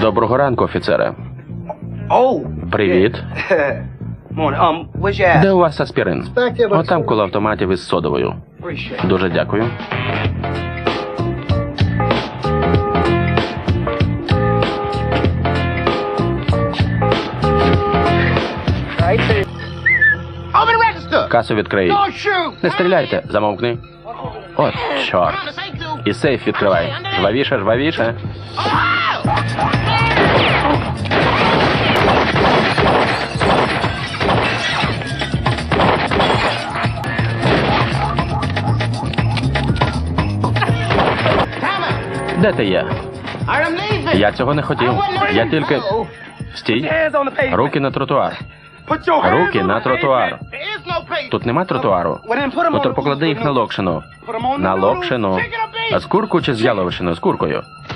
Доброго ранку, офіцере. Oh. Привіт. Um? Де у вас аспірин? Отам коло автоматів із содовою. Дуже дякую. Касу відкрий. Не стріляйте, замовкни. От, чорт. І сейф відкривай. Жвавіше, жвавіше. Де ти є? Я цього не хотів. Я тільки. Стій. Руки на тротуар. Руки на тротуар. Тут нема тротуару. То поклади їх на локшину. На локшину. А з курку чи з яловичиною? З куркою.